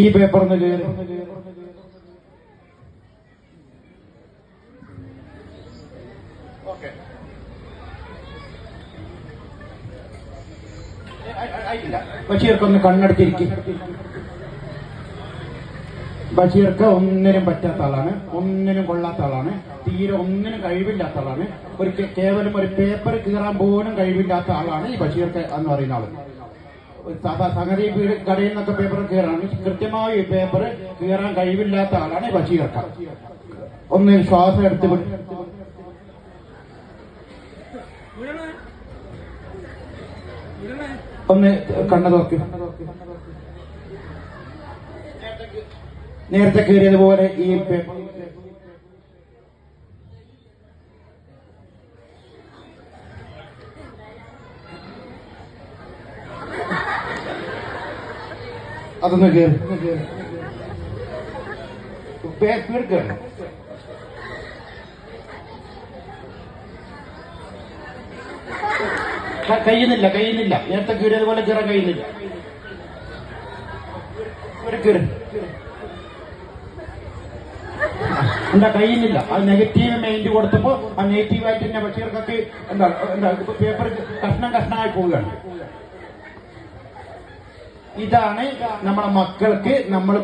ഈ പേപ്പറിന് കയറി ബഷീർക്കൊന്ന് കണ്ണടച്ചിരിക്കും. ബഷീർക്ക് ഒന്നിനും പറ്റാത്ത ആളാണ്. ഒന്നിനും കൊള്ളാത്ത ആളാണ്. തീരെ ഒന്നിനും കഴിവില്ലാത്ത ആളാണ്. ഒരു കേവലം ഒരു പേപ്പർ കീറാൻ പോലും കഴിവില്ലാത്ത ആളാണ് ഈ ബഷീർക്ക് എന്ന് പറയുന്ന ആൾ. വീട് കടയിൽ നിന്നൊക്കെ പേപ്പർ കയറാണ് കൃത്യമായി പേപ്പർ കീറാൻ കഴിവില്ലാത്ത ആളാണ് ഈ ബഷീർക്ക്. ഒന്ന് ശ്വാസം എടുത്ത് ഒന്ന് കണ്ണു നോക്കി നേരത്തെ കയറിയതുപോലെ ഈ പേപ്പർ അതൊന്ന് കയറി കഴിയുന്നില്ല കഴിയുന്നില്ല നേരത്തെ കീറിയതുപോലെ കീറാൻ കഴിയുന്നില്ല എന്താ കഴിയുന്നില്ല അത് നെഗറ്റീവ് മൈൻഡ് കൊടുത്തപ്പോ ആ നെഗറ്റീവ് ആയിട്ട് തന്നെ ബഷീർക്കൊക്കെ എന്താ എന്താ പേപ്പർ കഷ്ണം കഷ്ണമായി പോവുകയാണ്. ഇതാണ് നമ്മുടെ മക്കൾക്ക് നമ്മൾ